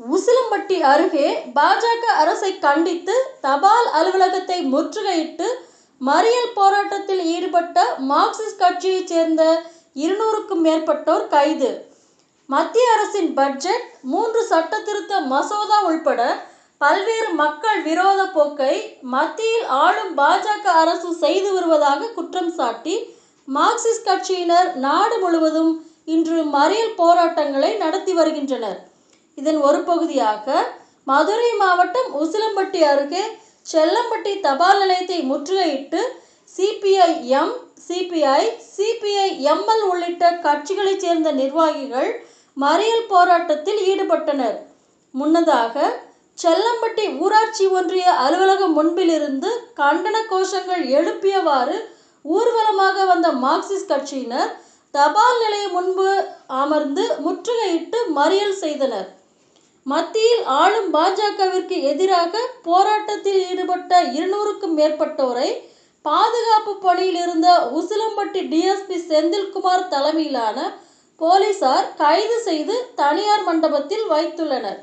உசிலம்பட்டி அருகே பாஜக அரசை கண்டித்து தபால் அலுவலகத்தை முற்றுகையிட்டு மறியல் போராட்டத்தில் ஈடுபட்ட மார்க்சிஸ்ட் கட்சியைச் சேர்ந்த இருநூறுக்கும் மேற்பட்டோர் கைது. மத்திய அரசின் பட்ஜெட் மூன்று சட்ட திருத்த மசோதா உள்பட பல்வேறு மக்கள் விரோத போக்கை மத்தியில் ஆளும் பாஜக அரசு செய்து வருவதாக குற்றம் சாட்டி மார்க்சிஸ்ட் கட்சியினர் நாடு முழுவதும் இன்று மறியல் போராட்டங்களை நடத்தி வருகின்றனர். இதன் ஒரு பகுதியாக மதுரை மாவட்டம் உசிலம்பட்டி அருகே செல்லம்பட்டி தபால் நிலையத்தை முற்றுகையிட்டு CPI M CPI CPI ML உள்ளிட்ட கட்சிகளைச் சேர்ந்த நிர்வாகிகள் மறியல் போராட்டத்தில் ஈடுபட்டனர். முன்னதாக செல்லம்பட்டி ஊராட்சி ஒன்றிய அலுவலகம் முன்பிலிருந்து கண்டன கோஷங்கள் எழுப்பியவாறு ஊர்வலமாக வந்த மார்க்சிஸ்ட் கட்சியினர் தபால் நிலையம் முன்பு அமர்ந்து முற்றுகையிட்டு மறியல் செய்தனர். மத்தியில் ஆளும் பாஜகவிற்கு எதிராக போராட்டத்தில் ஈடுபட்ட இருநூறுக்கும் மேற்பட்டோரை பாதுகாப்பு பணியில் இருந்த உசிலம்பட்டி டிஎஸ்பி செந்தில்குமார் தலைமையிலான போலீசார் கைது செய்து தனியார் மண்டபத்தில் வைத்துள்ளனர்.